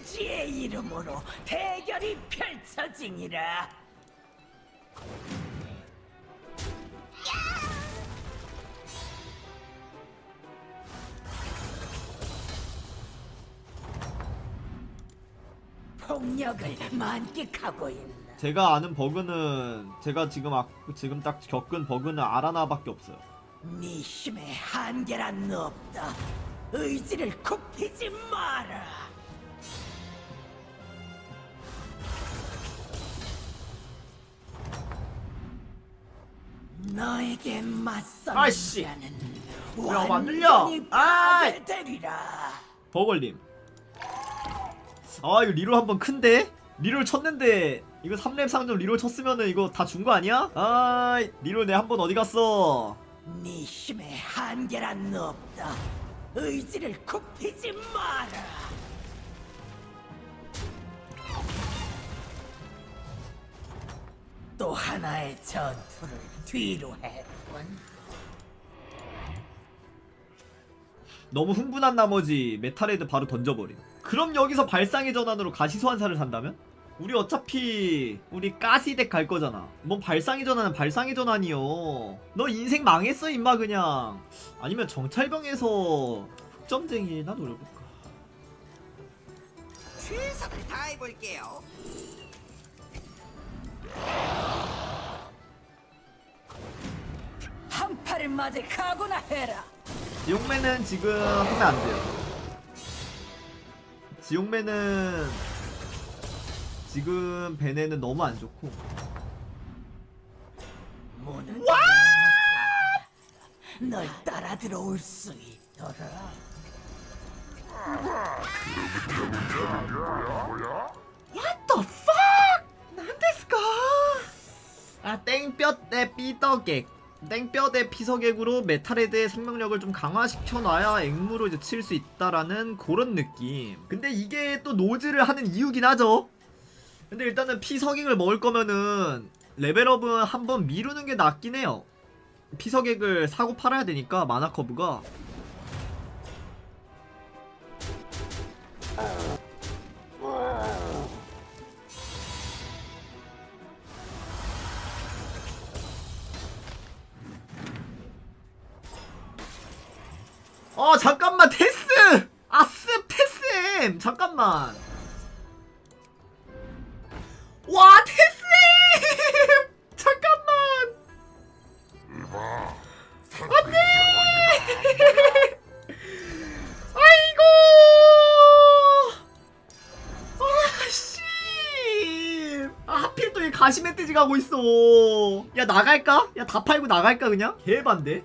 불지의 이름으로 대결이 펼쳐지니라. 폭력을 만끽하고 있나? 제가 아는 버그는 제가 지금 아, 지금 딱 겪은 버그는 아라나밖에 없어요. 네 힘의 한계란 없다. 의지를 굽히지 마라. 너에게 맞서는 아이씨. 왜안 들려? 완전히 아이. 버걸님. 아 이거 리롤 한 번 큰데? 리롤 쳤는데 이거 3렙 상점 리롤 쳤으면은 이거 다 준 거 아니야? 아 리롤 내 한 번 어디 갔어? 네 힘의 한계란 없다. 의지를 굽히지 마라. 또 하나의 전투를 뒤로 했군. 너무 흥분한 나머지 메탈헤드 바로 던져버림. 그럼 여기서 발상의 전환으로 가시소환사를 산다면? 우리 어차피 우리 가시덱 갈 거잖아. 뭔 발상의 전환은 발상의 전환이요. 너 인생 망했어 임마 그냥. 아니면 정찰병에서 흑점쟁이나 노려볼까? 최선을 다해볼게요. 한파를 맞을 각오나 해라. 지옥매는 지금 하면 안 돼요. 지옥매는 지금 베네는 너무 안 좋고 문은 널 따라 들어올 수 있도록. What the fuck? 아 땡볕대 삐떡객. 땡볕의 피서객으로 메탈헤드의 생명력을 좀 강화시켜놔야 앵무로 이제 칠 수 있다라는 그런 느낌. 근데 이게 또 노즈를 하는 이유긴 하죠. 근데 일단은 피서객을 먹을 거면은 레벨업은 한번 미루는 게 낫긴 해요. 피서객을 사고 팔아야 되니까 마나 커브가 어 잠깐만 테스! 아스 테스엠! 잠깐만. 와 테스엠! 잠깐만! 안돼! 아이고! 아씨! 아 하필 또 이 가시 멧돼지 가고 있어. 야 나갈까? 야 다 팔고 나갈까 그냥? 개반데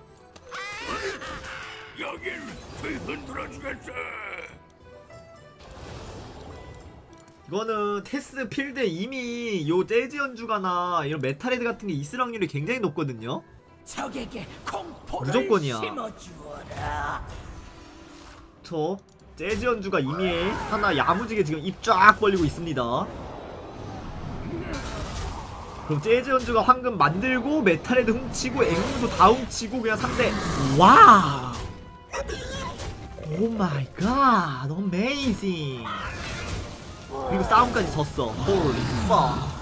여길 흔들어 주겠어. 이거는 테스 필드 이미 요 재즈 연주가나 이런 메탈헤드 같은 게 있을 확률이 굉장히 높거든요. 적에게 공포를 무조건이야. 심어주어라. 저 재즈 연주가 이미 하나 야무지게 지금 입 쫙 벌리고 있습니다. 그럼 재즈 연주가 황금 만들고 메탈헤드 훔치고 앵무도 다 훔치고 그냥 상대 와우 오 마이 갓 어메이징 그리고 싸움까지 졌어. 홀리 파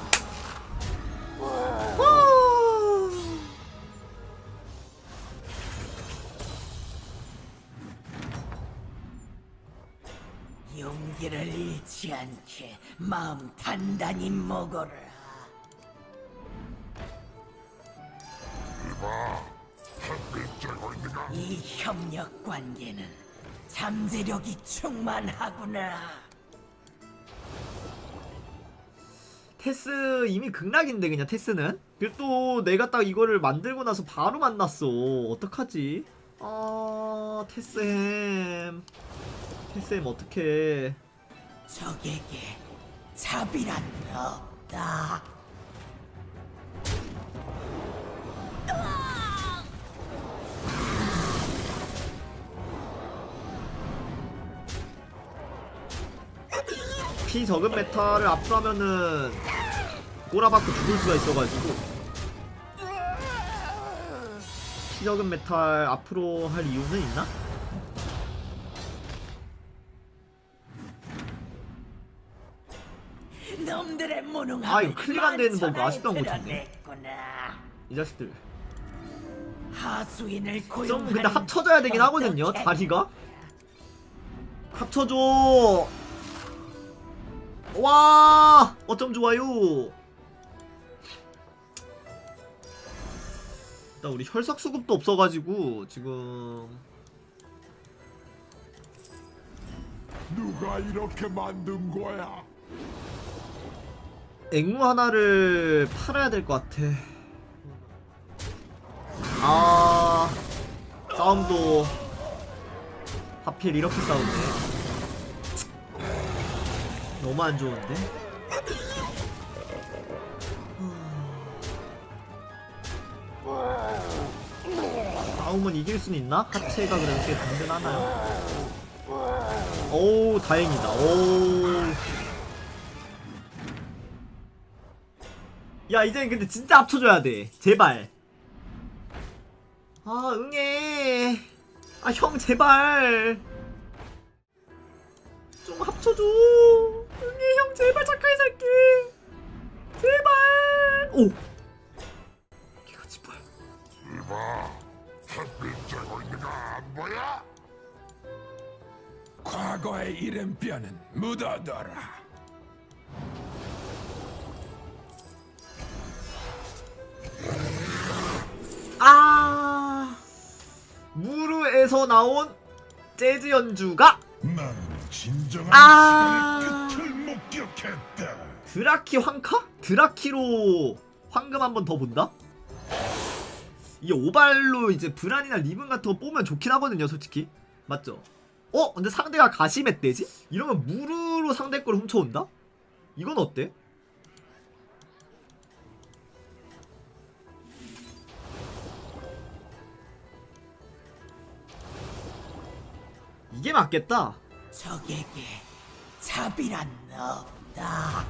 용기를 잃지 않게 마음 단단히 먹어라. 이 협력 관계는 잠재력이 충만하구나. 테스 이미 극락인데 그냥 테스는? 그리고 또 내가 딱 이거를 만들고 나서 바로 만났어. 어떡하지? 아 테스햄. 테스햄 어떡해. 적에게 자비란 없다. 피 적은 메탈을 압수하면은 꼬라박고 죽을 수가 있어가지고 피 적은 메탈 앞으로 할 이유는 있나? 놈들의 무능함을 아, 이거 클릭 안 되는 아직도 못 찾네. 드러냈구나. 이 자식들 하수인을 좀 고용하는 근데 합쳐져야 되긴 하거든요 어떻게 다리가 합쳐줘 와 어쩜 좋아요? 일단 우리 혈sắc 수급도 없어가지고 지금 누가 이렇게 만든 거야? 앵무 하나를 팔아야 될 것 같아. 아 싸움도 하필 이렇게 싸우네 너무 안 좋은데? 싸움은 이길 순 있나? 하체가 그렇게 든든하나요? 오 다행이다. 오야 이제 근데 진짜 합쳐줘야 돼. 제발. 아 응애. 아 형 제발. 좀 합쳐줘 제발 착하게 살게 제발 오 개같이 뭐야 이봐, 햇빛 쬐고 있는 거 안 보여? 과거의 이름뼈는 묻어둬라. 아 무르에서 나온 재즈 연주가 난 진정한 아. 드라키 황카? 드라키로 황금 한 번 더 본다? 이 오발로 이제 브란이나 리븐 같은 거 뽑으면 좋긴 하거든요 솔직히 맞죠? 어? 근데 상대가 가시멧대지? 이러면 무르로 상대 걸 훔쳐온다? 이건 어때? 이게 맞겠다 적에게 자비란 없다.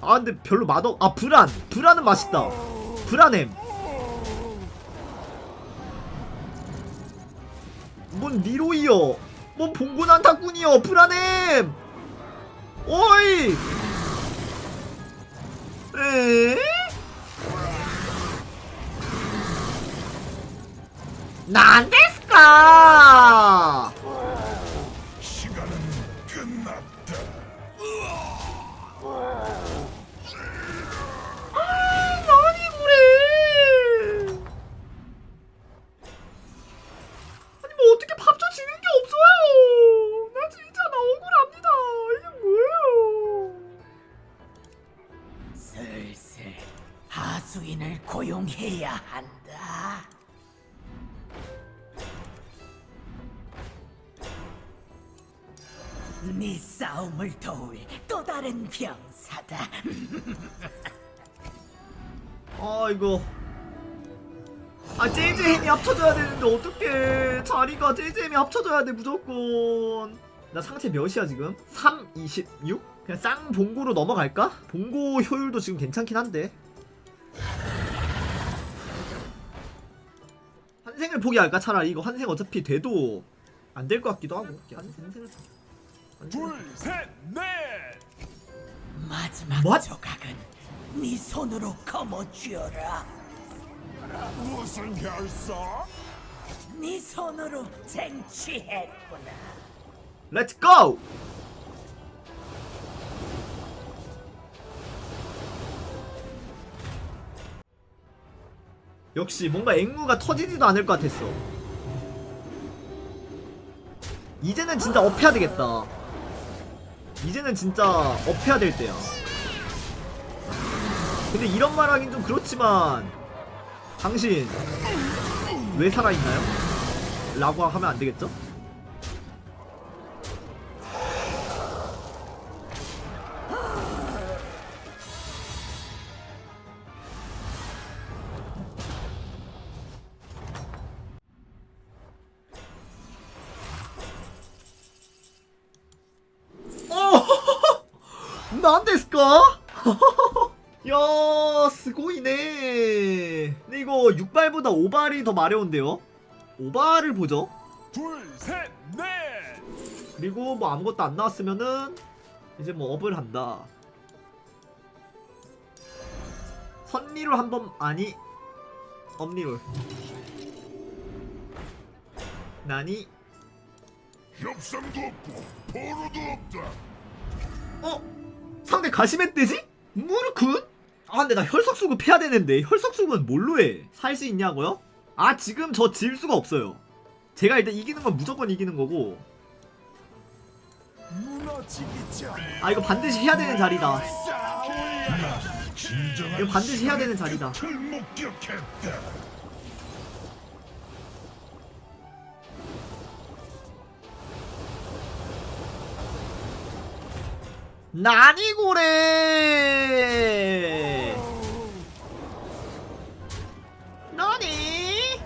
아 근데 별로 맛없 아 브란 브란은 맛있다. 브란햄 뭔 니로이여? 뭔 봉고난타꾼이여? 브란햄 오이! 에? 난데스까 싸움을 도울 또 다른 병사다. 아 이거 아 재즈 햄이 합쳐져야 되는데 어떡해 자리가 재즈 햄이 합쳐져야 돼 무조건 나 상체 몇이야 지금? 3, 26? 그냥 쌍 봉고로 넘어갈까? 봉고 효율도 지금 괜찮긴 한데 환생을 포기할까 차라리 이거 환생 어차피 돼도 안 될 것 같기도 하고 환생을 둘, 셋, 넷. 마지막 What? 조각은 네 손으로 거머쥐어라. 무슨 결석? 네 손으로 쟁취했구나. 고! 역시 뭔가 앵무가 터지지도 않을 것 같았어. 이제는 진짜 업해야 되겠다. 이제는 진짜 업해야 될 때야. 근데 이런 말 하긴 좀 그렇지만 당신 왜 살아있나요? 라고 하면 안 되겠죠? 어! 난데스까? 야, 스고이네. 근데 이거 6발보다 5발이 더 마려운데요? 5발을 보죠. 둘, 셋, 넷. 그리고 뭐 아무것도 안 나왔으면은 이제 뭐 업을 한다. 선리롤 한번 아니 업리롤. 나니 협상도 없고 포로도 없다. 어? 상대 가시멧돼지? 무르군? 아 근데 나 혈석수급 해야 되는데 혈석수급은 뭘로 해? 살 수 있냐고요? 아 지금 저질 수가 없어요 제가 일단 이기는 건 무조건 이기는 거고 아 이거 반드시 해야 되는 자리다 이거 반드시 해야 되는 자리다 나니고래 나니?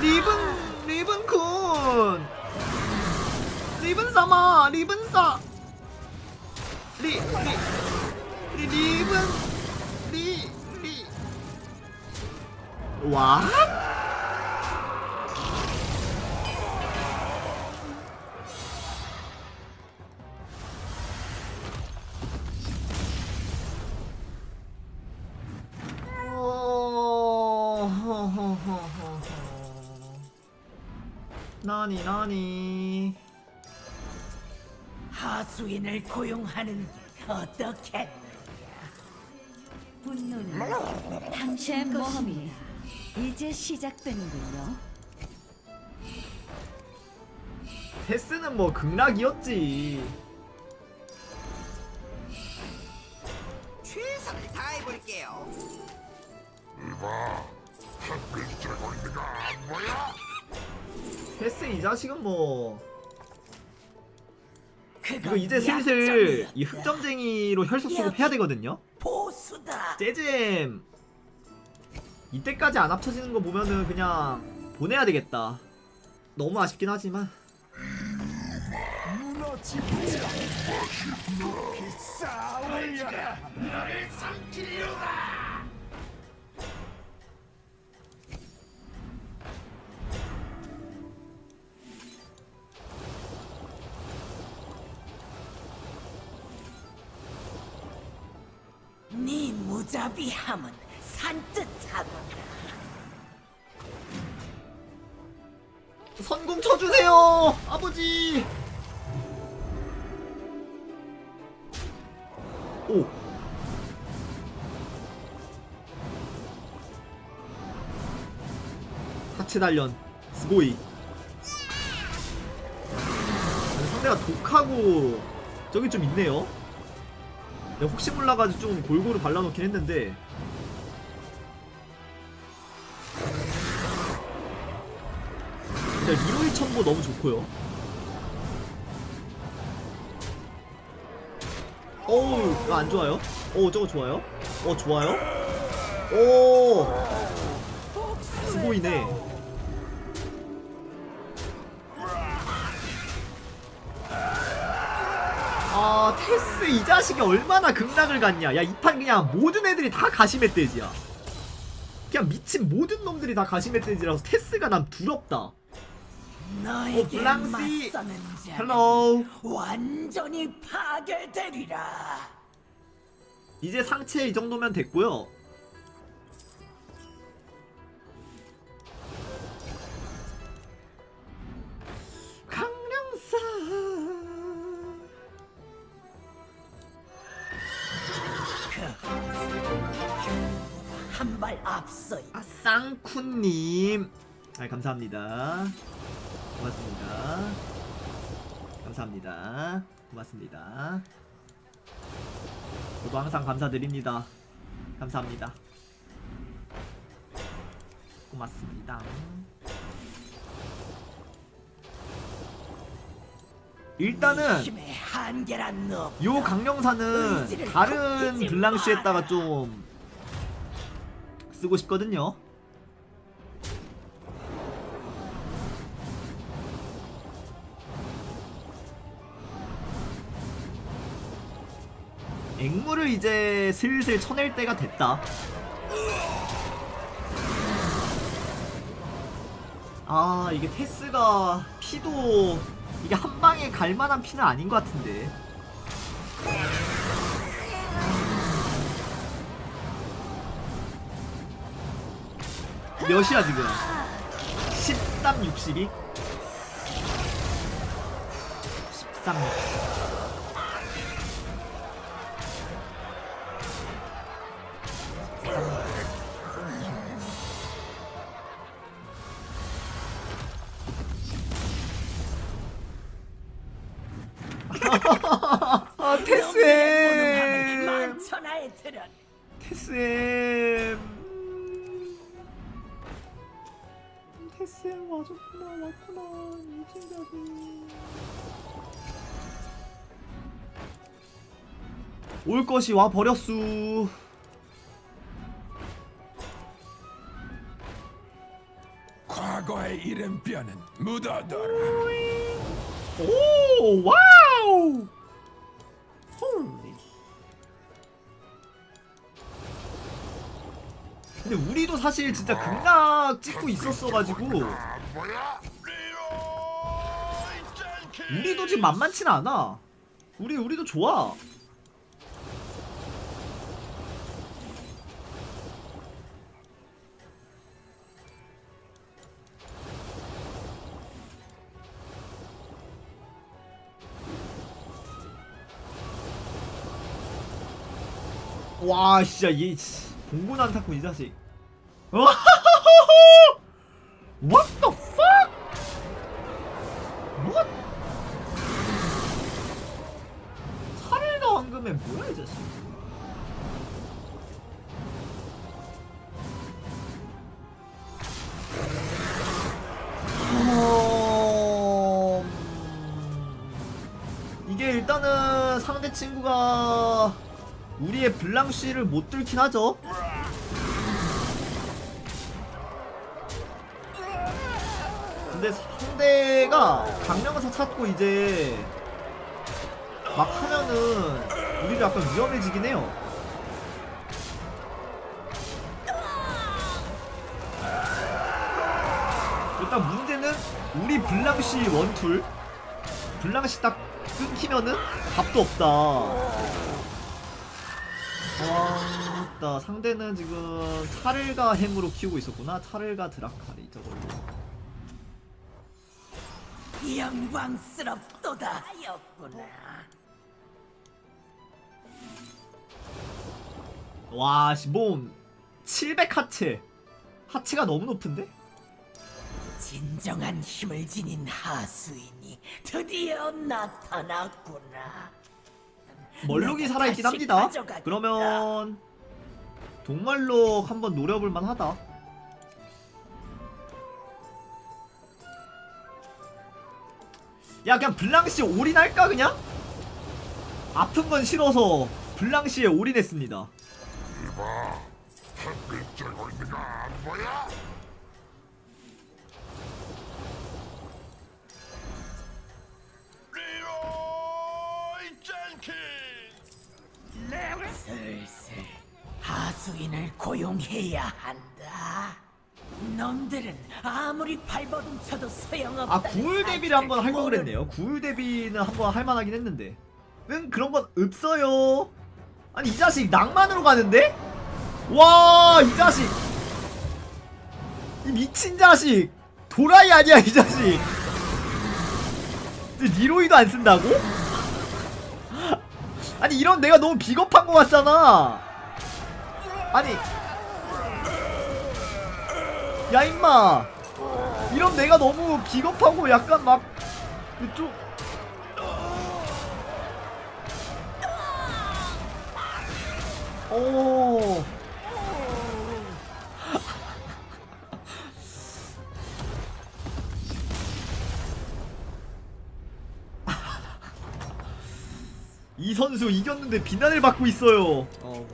리븐 리븐군 리븐 사마 리븐 사! 리, 리, 리, 리븐 리, 리. 와? 나니 나니 하수인을 고용하는 게 어떻겠느냐? 분노는 당신의 모험이 이제 시작되는군요. 테스는 뭐 극락이었지 최선을 다해볼게요. 이봐, 한글 째고 있는 거안 보여? 테스 이 자식은 뭐 이거 이제 슬슬. 이 흑점쟁이로 혈석 수급 해야 되거든요? 보수다. 재잼! 이때까지 안 합쳐지는 거 보면은 그냥 보내야 되겠다. 너무 아쉽긴 하지만. 네 무자비함은 산뜻하구나. 선공 쳐주세요 아버지. 오. 하체 단련 스고이. 상대가 독하고 저기 좀 있네요 내가 혹시 몰라가지고 좀 골고루 발라놓긴 했는데 일단 리로이 첨보 너무 좋고요 어우 이거 안 좋아요? 어 저거 좋아요? 어 좋아요? 오 스고이네 아 테스 이 자식이 얼마나 극락을 갔냐 야 이 판 그냥 모든 애들이 다 가시멧돼지야 그냥 미친 모든 놈들이 다 가시멧돼지라서 테스가 난 두렵다 너에게 어, 블랑시. 맞서는 자 헬로우 완전히 파괴되리라. 이제 상체 이 정도면 됐고요. 한 발 앞서 있- 아 쌍쿤님 아 감사합니다. 고맙습니다. 감사합니다. 고맙습니다. 저도 항상 감사드립니다. 감사합니다. 고맙습니다. 일단은 힘의 한계란 너. 요 강령사는 다른 블랑쉬에다가 좀 쓰고 싶거든요. 앵무를 이제 슬슬 쳐낼 때가 됐다. 아 이게 테스가 피도 이게 한 방에 갈 만한 피는 아닌 것 같은데. 몇이야 지금? 13, 62? 13, 60. 아 테스엠 만천하에 들은 테스엠 올 것이 와 버렸수. 과거의 이름뼈는 묻어둬라. 오 와우! 근데 우리도 사실 진짜 극락 찍고 있었어가지고! 우리도 지금 만만치는 않아. 우리 우리도 좋아 와 진짜 얘 씨, 공군 안타고 이 자식. What 블랑쉬를 못 뚫긴 하죠 근데 상대가 강명사 찾고 이제 막 하면은 우리도 약간 위험해지긴 해요. 일단 문제는 우리 블랑시 원툴 블랑시 딱 끊기면은 답도 없다. 와, 있다. 상대는 지금 차를가 행으로 키우고 있었구나. 차를가 드라카리 저걸로. 영광스럽도다 하였구나. 와, 씨, 뭐, 700 하체. 하체가 너무 높은데? 진정한 힘을 지닌 하수인이 드디어 나타났구나. 멀록이 살아있긴 합니다. 그러면, 동말록 한번 노려볼만 하다. 야, 그냥 블랑시 올인할까, 그냥? 아픈 건 싫어서 블랑시에 올인했습니다. 이봐, 햇빛 쬐고 있는 거안 보여? 수인을 고용해야 한다. 놈들은 아무리 발버둥 쳐도 소용없다. 아, 구울 대비를 한번 할걸 그랬네요. 구울 대비는 한번 할 만하긴 했는데. 응, 그런 건 없어요. 아니, 이 자식 낭만으로 가는데? 와, 이 자식. 이 미친 자식. 도라이 아니야, 이 자식. 니로이도 안 쓴다고? 아니, 이런 내가 너무 비겁한 것 같잖아. 아니. 야, 임마. 이런 내가 너무 비겁하고 약간 막 그쪽 오. 이 선수 이겼는데 비난을 받고 있어요. 어.